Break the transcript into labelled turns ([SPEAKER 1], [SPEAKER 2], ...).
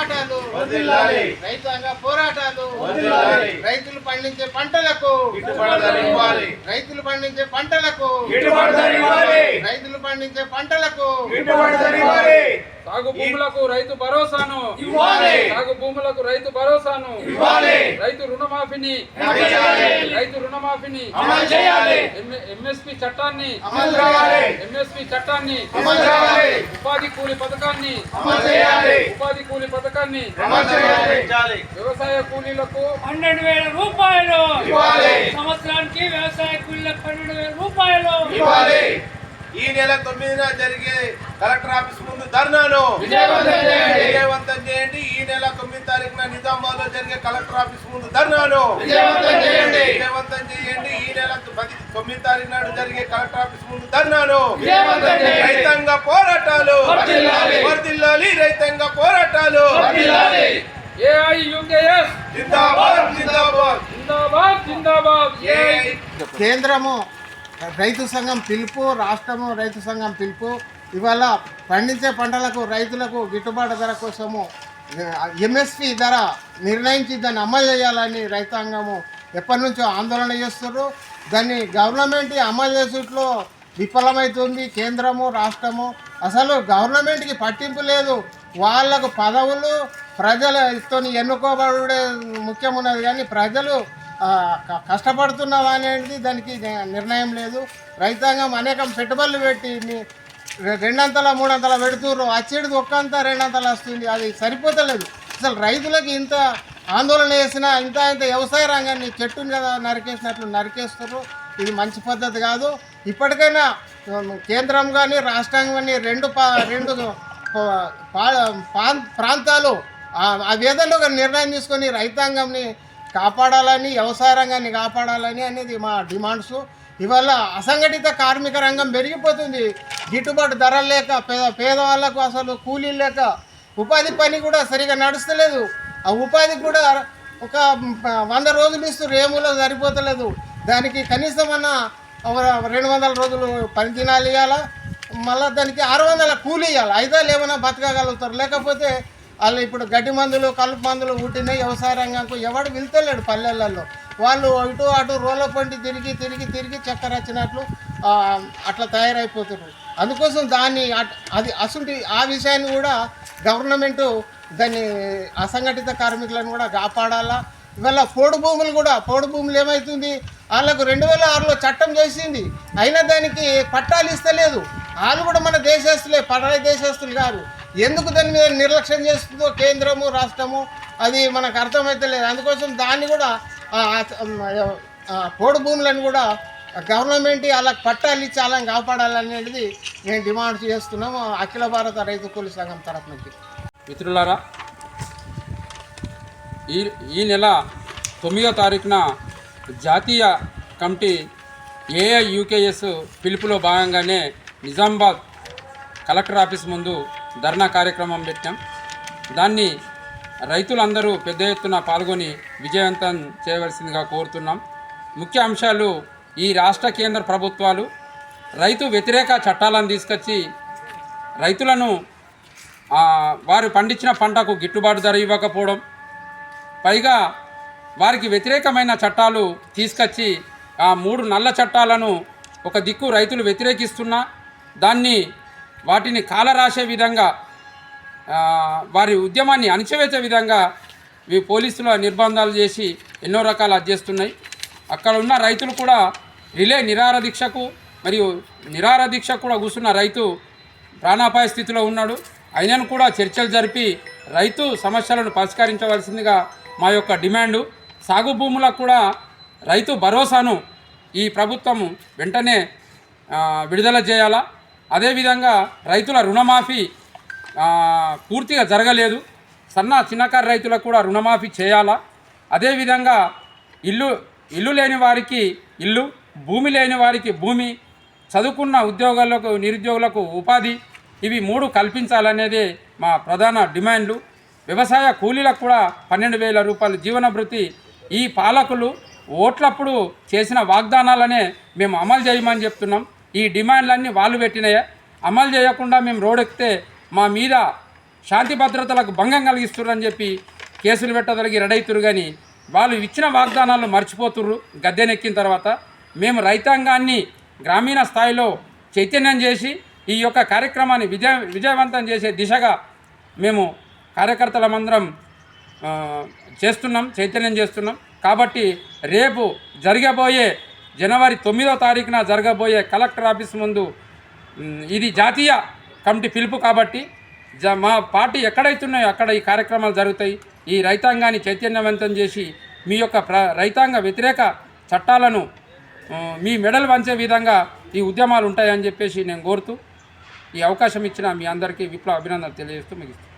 [SPEAKER 1] పోరాటాలు. రైతాంగ పోరాటాలు. రైతులు పండించే పంటలకు. రైతులు పండించే పంటలకు. రైతులు పండించే పంటలకు.
[SPEAKER 2] సాగు భూములకు రైతు భరోసాను
[SPEAKER 3] ఇవ్వాలి.
[SPEAKER 2] సాగు భూములకు రైతు భరోసాను
[SPEAKER 3] ఇవ్వాలి.
[SPEAKER 2] రైతు రుణమాఫీని
[SPEAKER 3] చేయాలి.
[SPEAKER 2] రైతు రుణమాఫీని
[SPEAKER 3] అమలు చేయాలి.
[SPEAKER 2] ఎంఎస్పి చట్టాన్ని
[SPEAKER 3] అమలు కావాలి.
[SPEAKER 2] ఎంఎస్పి చట్టాన్ని
[SPEAKER 3] అమలు కావాలి.
[SPEAKER 2] ఉపాధి కూలి పథకాన్ని
[SPEAKER 3] అమలు చేయాలి.
[SPEAKER 2] ఉపాధి కూలి పథకాన్ని
[SPEAKER 3] అమలు చేయాలి.
[SPEAKER 2] వ్యవసాయ కూలీలకు
[SPEAKER 4] పన్నెండు వేల రూపాయలు
[SPEAKER 3] ఇవ్వాలి.
[SPEAKER 4] సంవత్సరానికి వ్యవసాయ కూలీలకు పన్నెండు వేల రూపాయలు
[SPEAKER 3] ఇవ్వాలి. ఈ నెల తొమ్మిదిన జరిగే కలెక్టర్ ఆఫీస్ ముందు ధర్నాను
[SPEAKER 2] విజయవంతం చేయండి.
[SPEAKER 3] విజయవంతం చేయండి. ఈ నెల తొమ్మిది తారీఖున నిజామాబాద్లో జరిగే కలెక్టర్ ఆఫీస్ ముందు ధర్నాను
[SPEAKER 2] విజయవంతం చేయండి.
[SPEAKER 3] విజయవంతం చేయండి. ఈ నెల పది తొమ్మిది తారీఖు నాడు జరిగే కలెక్టర్ ఆఫీస్ ముందు ధర్నాను
[SPEAKER 2] విజయవంతం చేయండి.
[SPEAKER 3] రైతాంగ పోరాటాలు.
[SPEAKER 2] వర్ధిల్లాలి
[SPEAKER 3] రైతాంగ పోరాటాలు
[SPEAKER 2] ఏఐయుకేఎస్
[SPEAKER 3] జిందాబాద్ జిందాబాద్.
[SPEAKER 2] జిందాబాద్ జిందాబాద్. ఏఐ.
[SPEAKER 1] కేంద్రము రైతు సంఘం పిలుపు రాష్ట్రము రైతు సంఘం పిలుపు. ఇవాళ పండించే పంటలకు రైతులకు గిట్టుబాటు ధర కోసము ఎంఎస్పి ధర నిర్ణయించి దాన్ని అమలు చేయాలని రైతాంగము ఎప్పటి నుంచో ఆందోళన చేస్తున్నారు దాన్ని గవర్నమెంట్ అమలు చేసేట్లో విఫలమవుతుంది కేంద్రము రాష్ట్రము. అసలు గవర్నమెంట్కి పట్టింపు లేదు. వాళ్ళకు పదవులు ప్రజలతో ఎన్నుకోబడే ముఖ్యమున్నది కానీ ప్రజలు కష్టపడుతున్నావా అనేది దానికి నిర్ణయం లేదు. రైతాంగం అనేకం పెట్టుబడులు పెట్టి మీ- రెండంతల మూడంతల పెడుతుర్రు. వచ్చేది ఒక్కంత రెండంతలు వస్తుంది. అది సరిపోతలేదు. అసలు రైతులకు ఇంత ఆందోళన చేసినా ఇంత ఇంత వ్యవసాయ రంగాన్ని చెట్టుని కదా నరికేసినట్లు నరికేస్తారు ఇది మంచి పద్ధతి కాదు. ఇప్పటికైనా కేంద్రం కానీ రాష్ట్రం కానీ రెండు పా రెండు పా- ప్రాంతాలు ఆ- ఆ వేదనలో నిర్ణయం తీసుకొని రైతాంగంని కాపాడాలని వ్యవసాయ రంగాన్ని కాపాడాలని అనేది మా డిమాండ్స్. ఇవాళ అసంఘటిత కార్మిక రంగం పెరిగిపోతుంది. గిట్టుబాటు ధరలు లేక పేద పేదవాళ్ళకు అసలు కూలీలు లేక ఉపాధి పని కూడా సరిగా నడుస్తలేదు. ఆ ఉపాధి కూడా ఒక వంద రోజులు ఇస్తూ రేములో సరిపోతలేదు. దానికి కనీసం అన్న రెండు వందల రోజులు పని దినాలు ఇవ్వాలా మళ్ళీ దానికి ఆరు వందల కూలి ఇవ్వాలి ఐదాలు ఏమైనా బతకగలుగుతారు? లేకపోతే వాళ్ళు ఇప్పుడు గడ్డి మందులు కలుపు మందులు పుట్టినాయి వ్యవసాయ రంగంకు ఎవడు వెళ్తలేడు పల్లెలలో. వాళ్ళు ఇటు అటు రోల పంటి తిరిగి తిరిగి తిరిగి చక్కెర వచ్చినట్లు అట్లా తయారైపోతున్నారు. అందుకోసం దాన్ని అట్- అది అసలు ఆ విషయాన్ని కూడా గవర్నమెంటు దాన్ని అసంఘటిత కార్మికులను కూడా కాపాడాలా? ఇవాళ పోడు భూములు కూడా పోడు భూములు ఏమవుతుంది వాళ్ళకు రెండు వేల ఆరులో చట్టం చేసింది. అయినా దానికి పట్టాలు ఇస్తలేదు. వాళ్ళు కూడా మన దేశస్తులే పరాయి దేశస్తులు కాదు. ఎందుకు దాని మీద నిర్లక్ష్యం చేస్తుందో కేంద్రము రాష్ట్రము అది మనకు అర్థమైతలేదు అందుకోసం దాన్ని కూడా పోడు భూములను కూడా గవర్నమెంట్ అలా పట్టాలు ఇచ్చి అలా కాపాడాలనేది మేము డిమాండ్ చేస్తున్నాము. అఖిల భారత రైతు కూలి సంఘం తరఫు నుంచి
[SPEAKER 2] మిత్రులారా ఈ ఈ నెల తొమ్మిదో తారీఖున జాతీయ కమిటీ ఏఐ యూకేఎస్ పిలుపులో భాగంగానే నిజామాబాద్ కలెక్టర్ ఆఫీస్ ముందు ధర్నా కార్యక్రమం పెట్టాం. దాన్ని రైతులందరూ పెద్ద ఎత్తున పాల్గొని విజయవంతం చేయవలసిందిగా కోరుతున్నాం. ముఖ్య అంశాలు ఈ రాష్ట్ర కేంద్ర ప్రభుత్వాలు రైతు వ్యతిరేక చట్టాలను తీసుకొచ్చి రైతులను వారు పండించిన పంటకు గిట్టుబాటు ధర ఇవ్వకపోవడం పైగా వారికి వ్యతిరేకమైన చట్టాలు తీసుకొచ్చి ఆ మూడు నల్ల చట్టాలను ఒక దిక్కు రైతులు వ్యతిరేకిస్తున్నా దాన్ని వాటిని కాలరాసే విధంగా వారి ఉద్యమాన్ని అణిచివేసే విధంగా ఈ పోలీసుల నిర్బంధాలు చేసి ఎన్నో రకాలు అధ్యస్తున్నాయి అక్కడ ఉన్న రైతులు కూడా రిలే నిరార దీక్షకు మరియు నిరార దీక్ష కూడా కూర్చున్న రైతు ప్రాణాపాయ స్థితిలో ఉన్నాడు. అయినను కూడా చర్చలు జరిపి రైతు సమస్యలను పరిష్కరించవలసిందిగా మా యొక్క డిమాండు. సాగు భూములకు కూడా రైతు భరోసాను ఈ ప్రభుత్వం వెంటనే విడుదల చేయాలా? అదేవిధంగా రైతుల రుణమాఫీ పూర్తిగా జరగలేదు. సన్న చిన్నకారు రైతులకు కూడా రుణమాఫీ చేయాలా? అదేవిధంగా ఇల్లు ఇల్లు లేని వారికి ఇల్లు భూమి లేని వారికి భూమి చదువుకున్న ఉద్యోగాలకు నిరుద్యోగులకు ఉపాధి ఇవి మూడు కల్పించాలనేదే మా ప్రధాన డిమాండ్లు. వ్యవసాయ కూలీలకు కూడా పన్నెండు వేల రూపాయల జీవనభృతి ఈ పాలకులు ఓట్లప్పుడు చేసిన వాగ్దానాలనే మేము అమలు చేయమని చెప్తున్నాం. ఈ డిమాండ్లన్నీ వాళ్ళు పెట్టినాయే. అమలు చేయకుండా మేము రోడెక్కితే మా మీద శాంతి భద్రతలకు భంగం కలిగిస్తున్నారని చెప్పి కేసులు పెట్టదలిగి రెడైతురు కానీ వాళ్ళు ఇచ్చిన వాగ్దానాలు మర్చిపోతుర్రు గద్దెనెక్కిన తర్వాత. మేము రైతాంగాన్ని గ్రామీణ స్థాయిలో చైతన్యం చేసి ఈ యొక్క కార్యక్రమాన్ని విజయ విజయవంతం చేసే దిశగా మేము కార్యకర్తలమందరం చేస్తున్నాం చైతన్యం చేస్తున్నాం. కాబట్టి రేపు జరగబోయే జనవరి తొమ్మిదో తారీఖున జరగబోయే కలెక్టర్ ఆఫీస్ ముందు ఇది జాతీయ కమిటీ పిలుపు కాబట్టి జ మా పార్టీ ఎక్కడైతున్నాయో అక్కడ ఈ కార్యక్రమాలు జరుగుతాయి. ఈ రైతాంగాన్ని చైతన్యవంతం చేసి మీ యొక్క ప్ర రైతాంగ వ్యతిరేక చట్టాలను మీ మెడలు వంచే విధంగా ఈ ఉద్యమాలు ఉంటాయని చెప్పేసి నేను కోరుతూ ఈ అవకాశం ఇచ్చిన మీ అందరికీ విప్లవ అభినందనలు తెలియజేస్తూ ముగిస్తాను